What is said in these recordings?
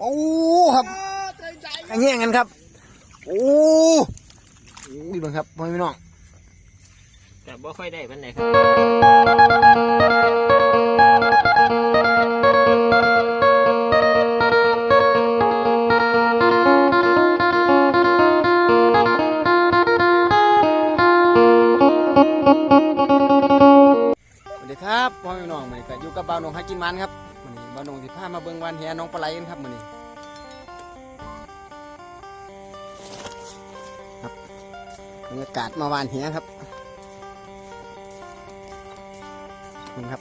โอ้ครับอันนี้กันครับ โอ้โอ้ยบังครับพ่อพี่น้องแต่บ่ค่อยได้ปานไหนครับ ครับพ่อพี่น้องมือนก็อยู่กับบ่าวหนงหากินมันครับมื้อนี้บ่าวหนงสิพามาเบิ่งวันแหน้องปลาไหลกันครับมื้อนี้ครับบรรยากาศมาวานแหครับนี่ครับ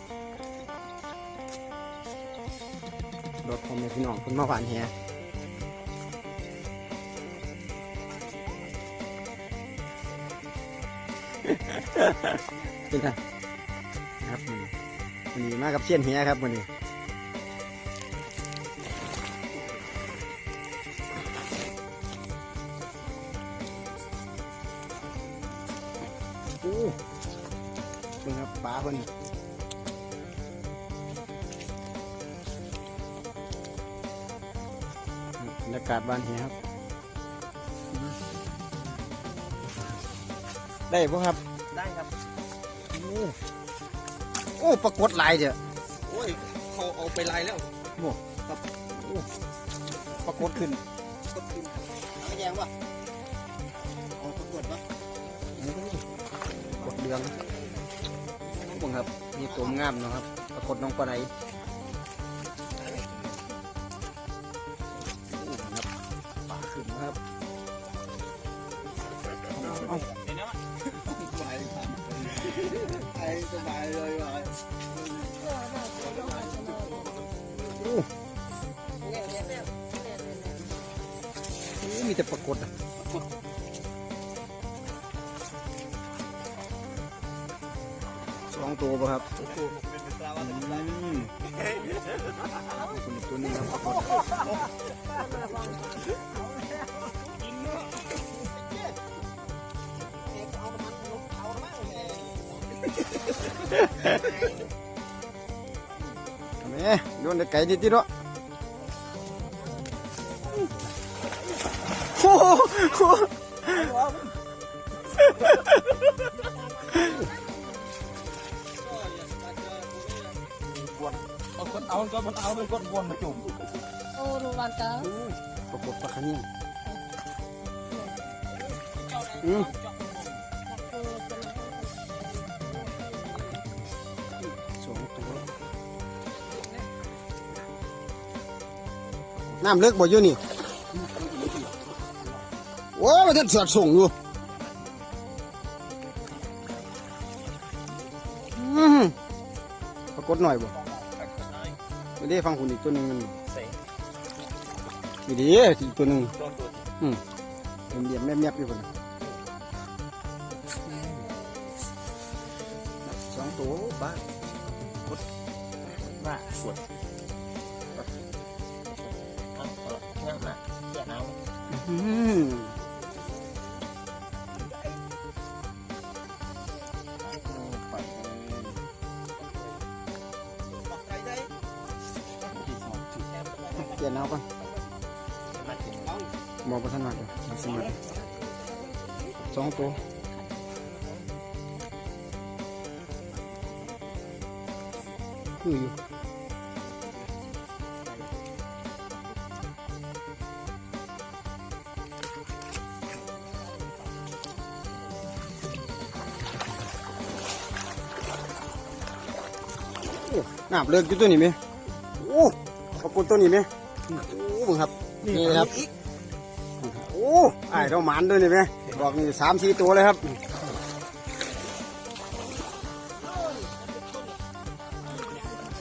รถพ่อแม่พี่น้องเพิ่นมาวานแหเป็นไง ครับมื้อนี้วันนี้มากับเชียนเฮียครับวันนี้โอ้เป็นครับปลาเพิ่นบรรยากาศบ้านเฮียครับ ได้ปะครับ ได้ครับโอ้โอ้ปรากฏหลายเจ้ะโอ้ยเขาเอาไปลายแล้วปรากฏขึ้นเอาแยงวะเอาปรากฏวะกดเดืองบังครับมีตัวงามเนาะครับ ปรากฏน้องปลาไหล มีแต่ปรากฏอะสองตัวป่ะครับเป็นปลาอืวันมคนอีกตัวหนึงครับปรากฏทำไมโยนได้ไก่นิดๆเนาะ เอาคนเอาก็มันเอาเลยคนวนมาจุ่ม โอ้ลูกหลานจ้าปรากฏปลาขมิ้นอืมสองตัวน้ำเลิกบ่อยู่นี่ โอ้ยมันจะสอดส่งอยู่ปรากฏหน่อยบ่ไม่ได้ฟังคุณอีกตัวหนึ่งมันใส่ดีอีกตัวหนึ่งองตัวเป็นเดียบอยู่คนสองตัวบ้าว่าปวดเอาเอาเงี้ยมาเกี่ยน้อืม เปลี่ยนเอาก่อนำมาถึงมองไปทางหน้าเดี๋ยวสมัครสองตัวคืออยู่โอ้น้ำเลิกอยู่ตัวนี้ไหมโอ้ขอบคุณตัวนี้ไหม โอ้มึงครับ นี่ครับโอ้ไอ้เราหมานด้วยนี่ไหมบอกนี่สามสี่ตัวเลยครับ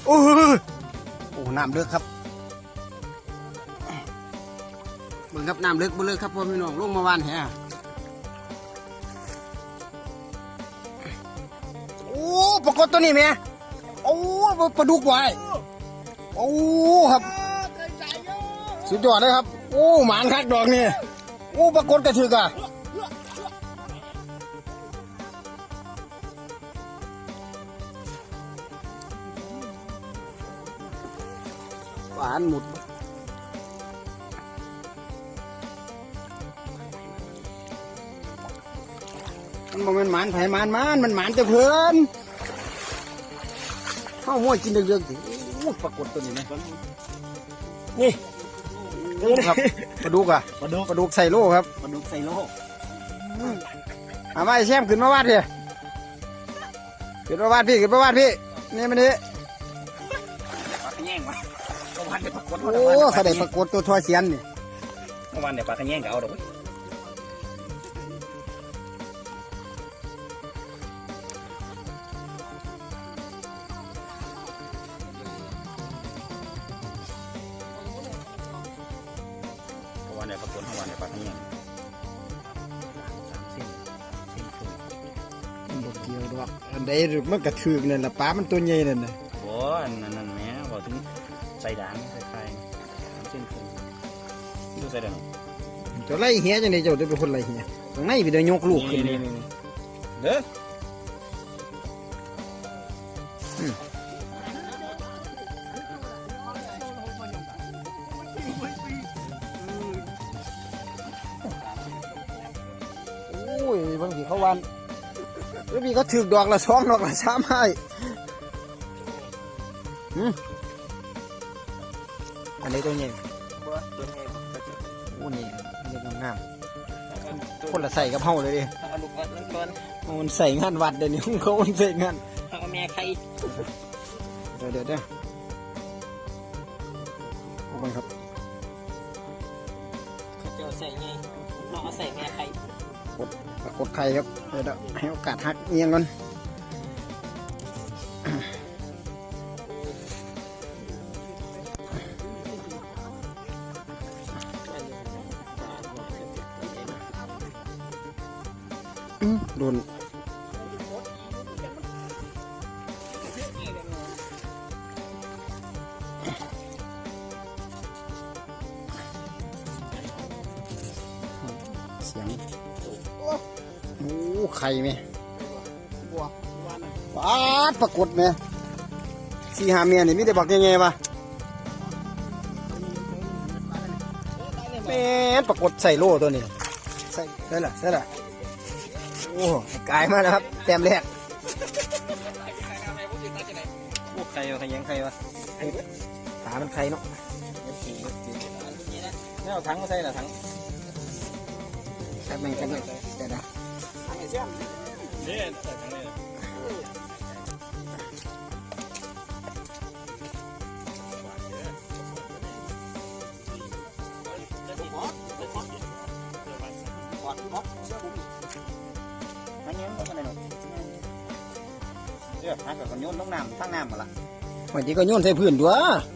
โอ้ยโอ้น้ำเลิกครับเบิ่งครับน้ำเลิกบ่เลิกครับพ่อพี่น้องลงมาวานแฮะโอ้ปรากฏตัวนี้ไหมโอ้ปลาดุกไว้โอ้ครับ สุดยอดเลยครับอู้หมานคักดอกนี่อู้ปรากฏกระถือกะหวานหมุดมันบอกมันหมานไผ่หมานมันมันหมานจะเพลินข้าวม้วยกินเดือดๆสิปรากฏตัวนี้ไหมนี่ ครับปลาดุกอะปลาดุกปลาดุกใส่โลครับปลาดุกใส่โลกเอามาไอ้แซมขึ้นมาวาดพี่ขึ้นมาวาดพี่ขึ้นมาวาดพี่นี่มันนี่ปลาขะแยงวะเมื่อวานเนี่ยปรากฏโอ้เขาได้ปรากฏตัวทอเสียนนี่เมื่อวานเนี่ยปลาขะแยงก็เอาดอก อกอันใดมันกระถือกนั่นละปลามันตัวใหญ่นั่นน่ะโอ้อันนั้นนั่นแหม่บอกถึงใส่ด่างใส่ไข่สามเส้นครึ่งดูใส่ด่างเจ้าไล่เหี้ยจังไดเจ้าได้เป็นคนไล่เหี้ยข้างในพี่เดี๋ยวยกลูกขึ้นเลยเด้อโอ้ยบางทีเขาวันแล้วมีเขาถือกดอกละสองดอกละสามให้หืมอันนี้ตัวใหญ่ตัวนี้โอ้นี่อันนี้งามๆคนละใส่กับเฮาเลยดิเอาลูกวัดนั่นก่อนมันใส่งานวัดเดี๋ยวนี้เขามันใส่งานเอาแม่ไข่เดี๋ยวเดี๋ยวเดี๋ยว ไข่ครับเดี๋ยวให้โอกาสหักเอียงก่อน ข่ไหมปาดปรากฏไหมสี่หาเมียนี่มีแต่บอกยังไงวะแม่นปรากฏใส่โล่ตัวนี้ใส่ได้ละได้ละโอ้กลายมาแล้วครับ แต้มแรกพวกไข่ขะแยงไข่วะตามันไข่เนาะนี่เอาถังมาใส่ละถังแซ่บแม่งแซ่บแม่งเดี๋ยวนะ นี่ใส่ถังเลยอันนี้มันก็ไม่ได้หรอกเดี๋ยวหักกับคนโยนลงน้ำทั้งน้ำมาละวันนี้ก็โยนใส่พื้นตัว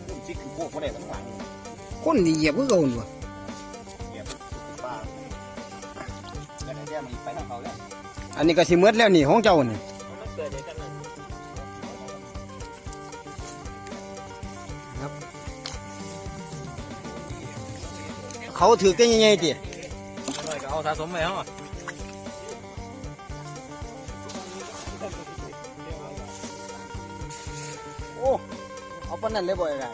รุ่นซิกคือโค้กเขาได้ทั้งหลังคนดีเหยียบก็โดนตัวเหยียบคือป้าแล้วเดี๋ยวมันไปทางเขาแล้ว อันนี้ก็สิเมืดแล้วนี่ของเจ้านี่มันเกิดเดี๋ยวกันนะเขาถือกันยังไงติหน่อยก็เอาสะสมไปเหรอโอ้เอาปานนั้นเลยบ่ได้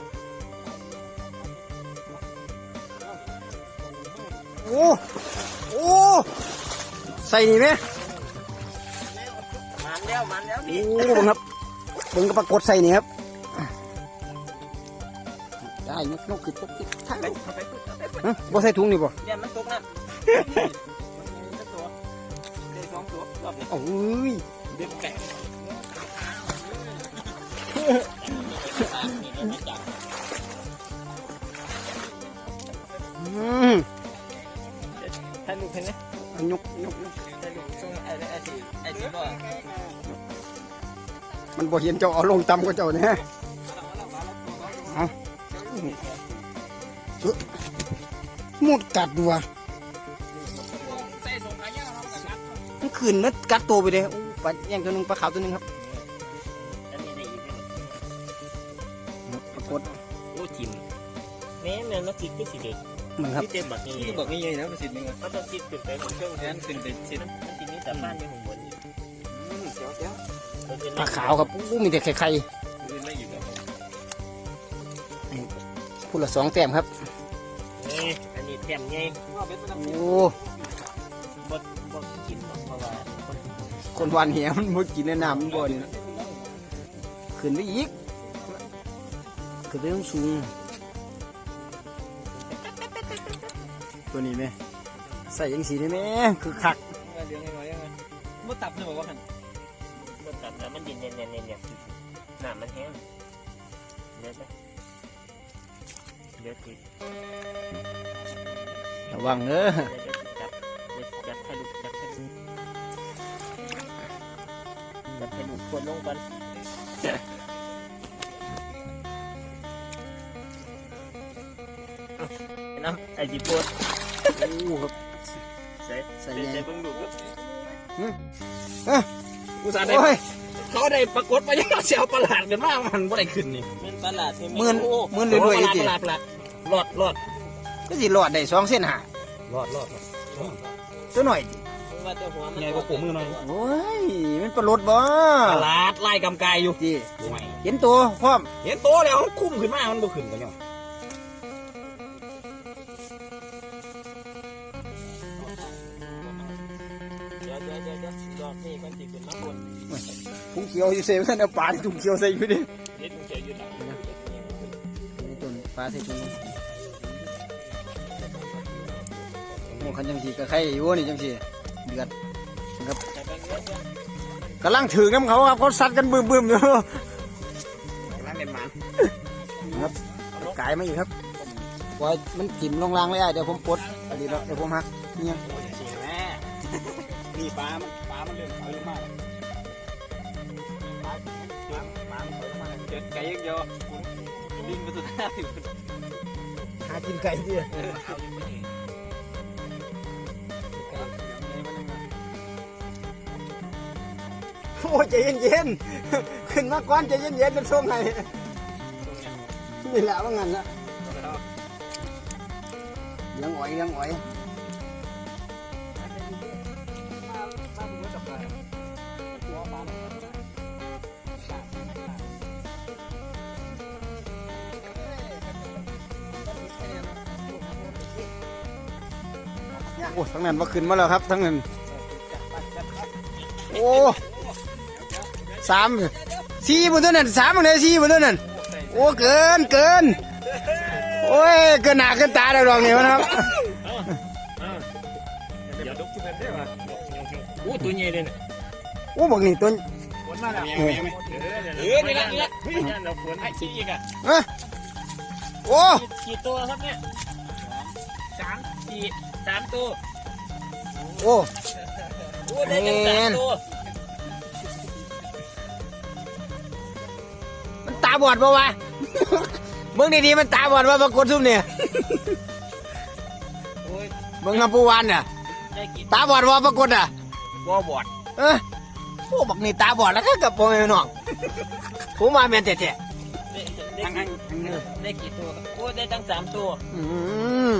โอ้ โอ้ ใส่นี่ไหม โอ้เบิ่งครับเบิ่งก็ปรากฏใส่นี่ครับ ได้ยกยกขึ้นปุ๊บทักไปเอาไปพูดเอาไปพูดฮะบ่ใส่ถุงนี่บ่เดี๋ยวมันตกน้ำตัวได้สองตัวรอบนี้โอ้ยเด็กแก่อืมให้ลูกเห็นไหมยกยกยกให้ลูกช่วงไอ้ไอ้ที่ไอ้ที่บ่ มันบ่เห็นเจ้าเอาลงต่ำกว่าเจ้าเนี่ยเอาเอ้อหมดกัดว่ะใส่ส่งขายาวเรากันนัดมันขืนนัดกัดตัวไปเลยโอ้ปลาแย่งตัวหนึงปลาขาวตัวหนึงครับอันนี้ได้อีกแล้วปรากฏโอ้จิมแม่แม่นักจิตก็สิเด็กมันครับที่เต็มบักนี่ที่บอกนี่ยังนะประสิทธิ์นึงเขาต้องจิตขึ้นไปบนเครื่องแทนขึ้นไปสิทธิ์มันทีนี้แต่บ้านยังหุ่นบนอยู่ ปลาขาวครับโอ้มีแต่ไข่ไข่อื่นไม่อยู่แล้วใส่พูดละสองแต้มครับนี่อันนี้แต้มไงว่าเป็นมันโอ้บดบดกินหรอกเพราะว่าคนคนวันเหี้ยมันบ่กินในน้ำมันบ่นี่นะขึ้นไปอีกขึ้นไปต้องสูงตัวนี้ไหมใส่ยังสีได้ไหมคือคักเลี้ยงน้อยยังไงบ่ตับเลยบอกว่าหัน บ่ตับแต่มันดินเนียนเนียนเนียนน้ำมันแห้งเดี๋ยวนะเดี๋ยวติดระวังเด้อเดี๋ยวจับเดี๋ยวจับให้ลูกจับให้ลูกจับให้ลูกคนลงกันน้ำไอ้จีโพดโอ้ครับใส่ใส่ใส่ใหญ่เบิ่งดูอุตส่าห์ได้โอ้ย เขาได้ปรากฏมายังเสียวประหลาดกันมากมันบ่ได้ขึ้นนี่มันประหลาดใช่ไหมหมื่นโอ้หมื่นรวยๆอีกทีประหลาดประหลาดรอดรอดก็สิรอดได้สองเส้นหารอดรอดตัวหน่อยดิว่าแต่หัวมันไงก็ผมมือหน่อยโอ้ยมันประหลดบ่ประหลาดไล่กำกายอยู่จีไม่เห็นตัวพร้อม เห็นโตแล้วมันคุ้มขึ้นมามันบ่ขึ้นกันยัง ขียวอยู่เซฟท่านเอาปลาที่ถุงเขียวใส่อยู่ดิเด็ดมันจะยืดหลังนี่ต้นปลาใส่ถุงโอ้คันจังสีก็ไข่อยู่นี่จังสีเดือดนะครับแต่บางเรื่องเนี่ยกำลังถือน้ำเขาครับเขาซัดกันบึ้มบึ้มๆอยู่ร้านเล่นมันครับกายมาอีกครับปล่อยมันกิ่มลงรางไม่ได้เดี๋ยวผมปลดอันนี้แล้วเดี๋ยวผมหักเนี่ยจริงแม่นี่ปลามันปลามันเลื่อนเขาเยอะมาก กเด็ดไก่ยังเดียวลิงไปสุดท้ายหากินไก่ดิโอ้ยใจเย็นๆขึ้นมาก่อนใจเย็นๆเป็นช่วงไหนนี่แหละว่างั้นนะเลี้ยงอ้อยเลี้ยงอ้อย โอ้ทั้งนั้นว่าขึ้นมาแล้วครับ ทั้งนั้น โอ้สามสี่บนตัวนั้นสามบนไหนสี่บนตัวนั้นโอ้เกินเกินโอ้ยเกินหนาเกินตาแล้วดอกนี้วะนะครับเดี๋ยวดุกขึ้นไปได้ป่ะโอ้ตัวใหญ่เลยเนี่ยโอ้บอกนี่ต้นฝนมาแล้วเออเออนี่ละนี่ละนี่เราฝนไอ้ชี้อีกอะเอ้ยโอ้กี่ตัวครับเนี่ยสามสี่สามตัว โอ้โอ้ได้กันสามตัวมันตาบอดปะวะเบิ่งดีๆมันตาบอดว่าปรากฏซุ่มเนี่ยโอ้ยเบิ่งน้ำปูวานเนี่ยได้กี่ตาบอดว่าปรากฏอะบ่บอดเอ้ยโอ้บอกนี่ตาบอดแล้วก็กับพ่อแม่น้องผมมาแม่นแต่ได้ทั้งทั้งทั้งนี้ได้กี่ตัวโอ้ได้ตั้งสามตัว ๆอืม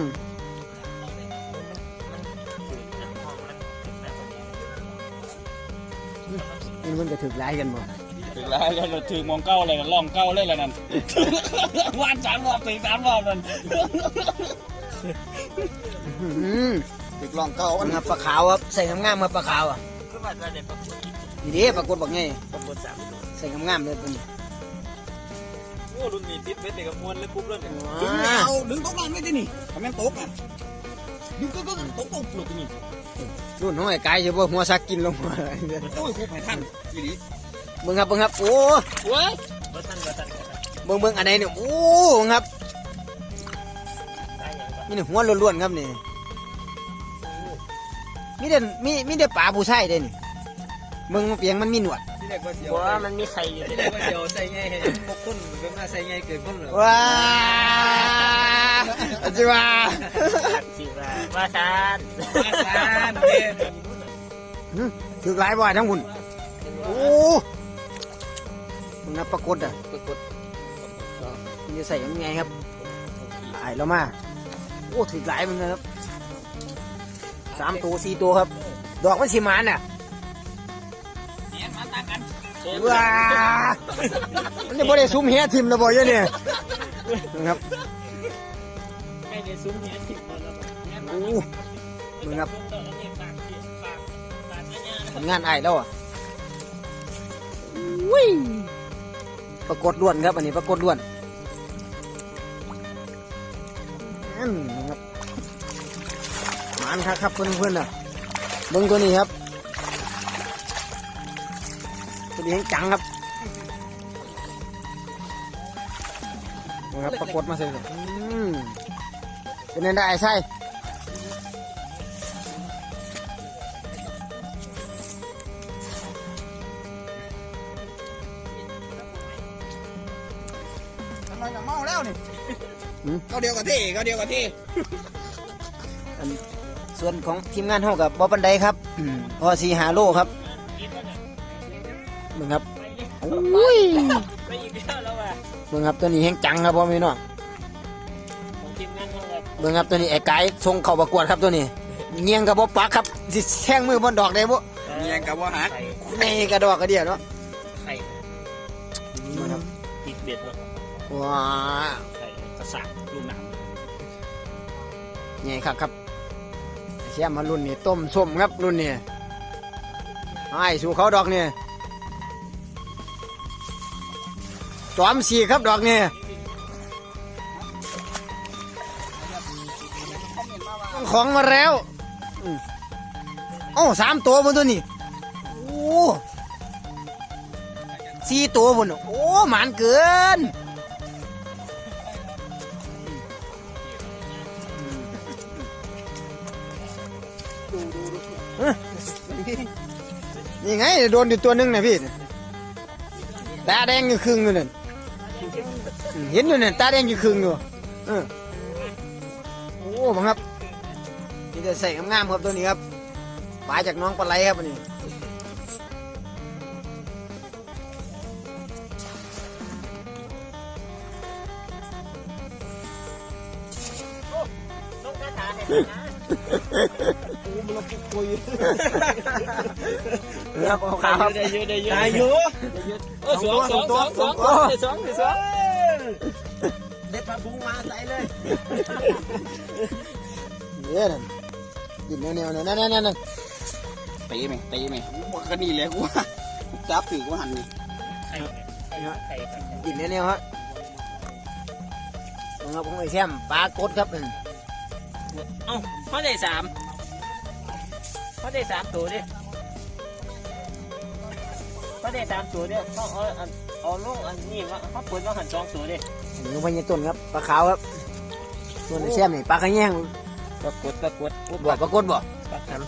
นี่มันจะถึกไล่กันบ่ถึงแล้วเราถือมองเก้าเลยล่องเก้าเลยแล้วนั่น วานสามรอบถึงสามรอบนั่นอืมถึกลองเก่าอันครับปลาขาวครับใส่งามๆมาปลาขาวอะก็ว่าจะได้ประกวดนี่เด้ปรากฏบอกไงประกวดสามตัวใส่งามๆเลยตัวนี้โอ้รุ่นนี้ติดเบ็ดเด็กกับมวลเลยปุ๊บเลยเนี่ยดึงว้าเอาดึงตกน้ำไม่ได้นี่ทำแม่นตกอะดึงตกตกตกตกปลุกนี่ รุ่นน้อยกายจะบ่หัวซักกินลงมาโอ้ยพวกไผ่ท่านอีหลีเบิ่งครับเบิ่งครับ โอ้โอ้ยบ่ทันบ่ทันเบิ่งเบิ่งอันไหนเนี่ยโอ้ครับได้ยังบ่นี่หัวล้วนๆครับนี่มีแต่มีมีแต่ป่าผู้ชายเด้นี่เบิ่งเปียงมันมีหนวดว่ามันมีใครอยู่ที่แรกว่าเสียวใส่ไงพวกคนเป็นมาใส่ไงเกิดคนเหรอว้า อาจิว่าสิว่าว่าซานท่านถือหลายบ่อยทั้งหุ่นโอ้มึงนับปรากฏอะปรากฏมันจะใส่ยังไงครับไอ้แล้วมาโอ้ถือหลายเหมือนกันครับสามตัวสี่ตัวครับ ดอกมันสีมันอะเนี่ยมาต่างกันว้ามันจะบ่ได้ซุ้มเฮียทิมนะบ่อยเนี่ยนะครับเดี๋ยว ซุ้มเนี้ยถิ่นมาแล้วโอ้มึงครับซุ้มต่อแล้วเนี่ยปากเสียปากปากเนี่ยผลงานไอ้ายแล้วอะอุ้ยปรากฏล้วนครับอันนี้ปรากฏล้วนนั่นนะครับหมานครับครับเพื่อนๆน่ะเบิ้งตัวนี้ครับตัวนี้แห้งจังครับนะครับปรากฏมาเสร็จอืม เป็นไงได้ไอ้ไส้ทำไมจะเมาแล้วนี่ก็เดียวกับที่ก็เดียวกับที่อันส่วนของทีมงานเฮากับบอปันไดครับอืมพอสีหาโลครับมึงครับอุ้ยไปอีกแล้วแล้วว่ะมึงครับตัวนี้แห้งจังครับพ่อแม่น้องของทีมงานของ เรามึงครับตัวนี้ไอ้ไก่ส่งเข้าประกวดครับตัวนี้เงียงกับบ่ปักครับสิแท่งมือบนดอกได้บ่เมียงกับว่าหักไข่ในกระดอกกระเดียเนาะไข่มึงครับติดเบ็ดเนาะว้าไข่กระสับลูกหนามใหญ่ครับครับเสียมารุ่นนี้ต้มส้มครับรุ่นนี้ไอ้สู่เขาดอกนี่จอมสีครับดอกนี่ ของมาแล้วอืมโอ้สามตัวบนตัวนี้โอ้สี่ตัวบนโอ้หมานเกินนี่ไงโดนอยู่ตัวหนึงนะพี่ตาแดงอยู่ครึ่งอยู่นั่นเห็นอยู่นั่นตาแดงอยู่ครึ่งอยู่เอโอ้บังครับ จะใส่งามๆครับตัวนี้ครับปลาจากน้องปลาไหลครับอันนี้ต้องคาถาให้นะครับขาวครับได้เยอะได้เยอะตายอยู่เออสองสองสองสองสองสองสองเด็ดปลาพุงมาใส่เลยเนี่ยนั่น กินแนวๆนั่นนั่นนั่นนั่นตีไหมตีไหมหมดก็นี่เลยกูว่าจับถือกูหันนี่ไข่ไข่ไข่กินแนวๆฮะของเราของไอ้แซมปลากดครับนั่นเอ้าเขาได้สามเขาได้สามตัวดิเขาได้สามตัวดิเขาเอาอันเอาลงอันนี้ว่าเขาเปิดว่าหันสองตัวดิอันนี้พญาต้นครับปลาขาวครับส่วนไอ้แซมนี่ปลากระแยงปรากฏปรากฏ บ่ปลากดบ่ปรากฏฉัน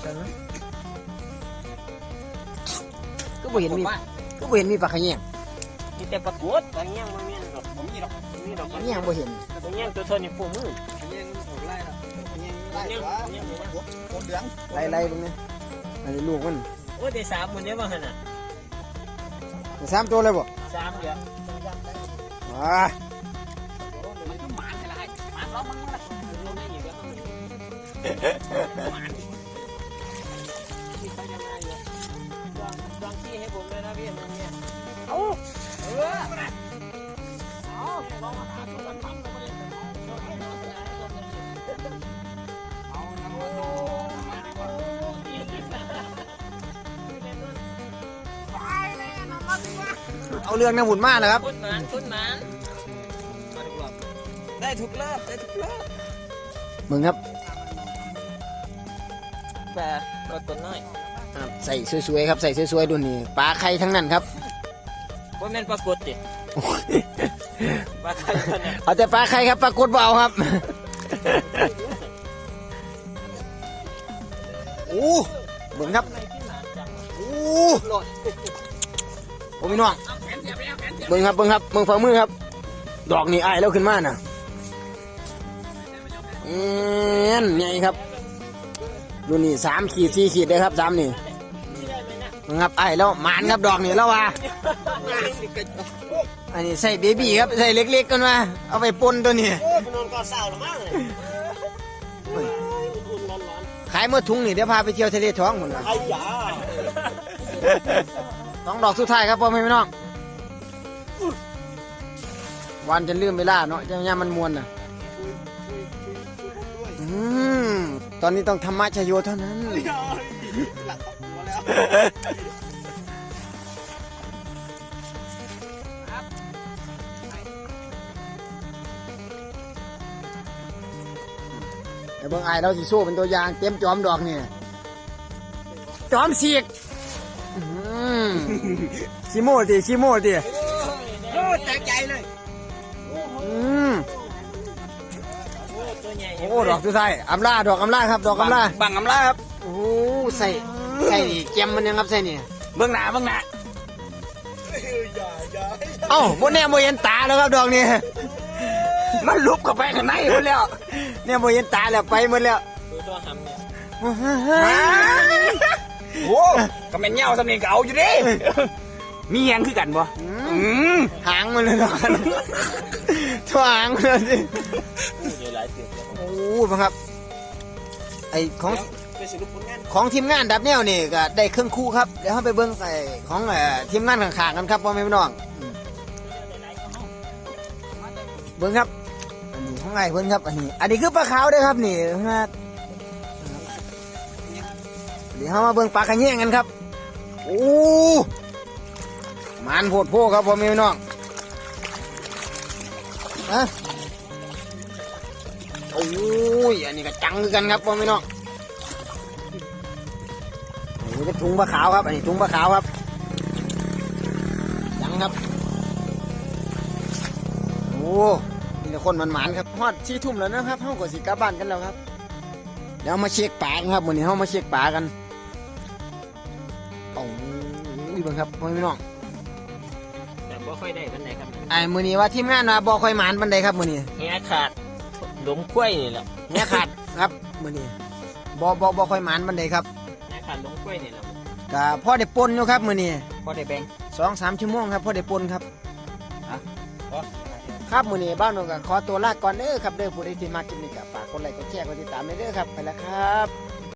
ก็บ่เห็นมีก็บ่เห็นมีปลากระแยงมีแต่ปรากฏปลาเงี้ยงมันมีหรอกผมมีหรอกมีหรอกปลากระแยงบ่เห็นปลาเงี้ยงตัวเท่านี้ฟูมือยังถูกไล่ละยังไล่วะกดเหลืองไล่ๆตรงนี้อันนี้ลูกมันโอ้ได้สามหมดเนี่ยว่าขนาดสามตัวเลยบ่สามเดียวว้า ที่เขาจะมาอยู่วางวางที่ให้ผมเลยนะพี่มึงเนี่ยเอาเออเอาลองมาหาตัวกันปั๊มก็ไม่ได้เอาน้ำมันมาดีกว่าเอาเรื่องน้ำหุ่นมากนะครับคุณหมันคุณหมันได้ทุกรอบได้ทุกรอบมึงครับ แต่ก็ตัวน้อยอ่าใส่สวยๆครับใส่สวยๆดูนี่ปลาไข่ทั้งนั้นครับว่าแม่นปรากฏดิปลาไข่ตัวเนี่ยเอาแต่ปลาไข่ครับปลากดเบเอาครับโอ้เบิ่งครับทำไมที่หมาจังโอ้โอ้พี่น้องเบิ่งครับเบิ่งครับเบิ่งฝ่ามือครับ ดอกนี่อ้ายแล้วขึ้นมาน่ะเอ็นใหญ่ครับ ดูนี่สามขีดสี่ขีดเลยครับสามนี่นี่ได้ไหมนะเบิ่งครับอ้ายแล้วหมานครับดอกนี่แล้วว่าอันนี้ใส่เบบี้ครับใส่เล็กๆกันมาเอาไปปนตัวนี้โอ้ยนอนกอดเสาหรือมั้งอุ่นๆร้อนขายเมื่อทุงนี่เดี๋ยวพาไปเที่ยวทะเลท้องหมดละๆไอ้ยาสองดอกสุดท้ายครับพ่อแม่พี่น้องวันจะลืมเวลาเนาะจะย่ามันมวนน่ะ ตอนนี้ต้องธรรมะชโยเท่านั้น หลักหัวแล้วไอ้เบิ่งไอ้เราสิสู้เป็นตัวอย่างเต็มจอมดอกเนี่ยจอมเสียกอื้อหือชิโม่ดิชิโม่ดิ ดอกสุดท้ายอำลาดอกอำลาครับ ดอกอำลาบังอำลาครับโอ้ใส่ใส่นี่แจมมันยังครับใส่นี่เบื้องหน้าเบื้องหน้าเอ้าบนเนี่ยโมเห็นตาแล้วครับดอกนี้มันลุบเข้าไปข้างในหมดแล้ว เนี่ยโมเห็นตาแล้วไปหมดแล้วตัวตัวหำเนี่ยโอ้ก็แม่นเหย้าสำเนียงก็เอาอยู่ดิมีแหงคือกันบ่อือืมมหางมันเลยดอกทั่วหางมันเลยสิอู้ เดี๋ยวหลายเสือกแล้วโอ้บังครับ ไอของไปสรุปผลงานของทีมงานดับแนวนี่ก็ได้เครื่องคู่ครับ เดี๋ยวเราไปเบิ้งไอของเอ่อทีมงานข้างๆกันครับพ่อแม่พี่น้องอืมเบิ้งครับ อันนี้ของไอ้เบิ้งครับ อันนี้ อันนี้คือปลาขาวเด้วยครับนี่นะเดี๋ยวเรามาเบิ้งปลากระแยงกันครับ โอ้มันโพดโพครับพ่อแม่พี่น้องอะ โอ้ยอันนี้ก็จังคือกันครับพ่อแม่พี่น้องอันนี้เป็นถุงปลาขาวครับ อันนี้ถุงปลาขาวครับยังครับโอ้มีแต่คนมันหมานๆครับฮอดชี้ทุ่มแล้วนะครับเท่ากับสีกลับบ้านกันแล้วครับเดี๋ยวมาเช็คปลากันครับวันนี้เรามาเช็คปลากันโอ้ยเบังครับพ่อพี่น้องแต่บ่ค่อยได้ปันไหนครับไอ้มือนี้ว่าทีมงานมาบอคอยหมานปันใดครับมือนี้แหขาด หลงกล้วยนี่แหละเนี่ยขาดครับมือนี้บอบอบอคอยหมานปันใดครับแหขาดหลงกล้วยนี่แหละก็พ่อได้ปนอยู่ครับมือนี้พอได้แบ่งสองสามชั่วโมงครับพ่อได้ปนครับอะพอครับมือนี้บ้านนงก็ขอตัวลาก่อนเด้อครับเด้อผู้ใดที่มากินนี่ก็ฝากกดไลค์กดแชร์กดติดตามเด้อครับไปแล้วครับ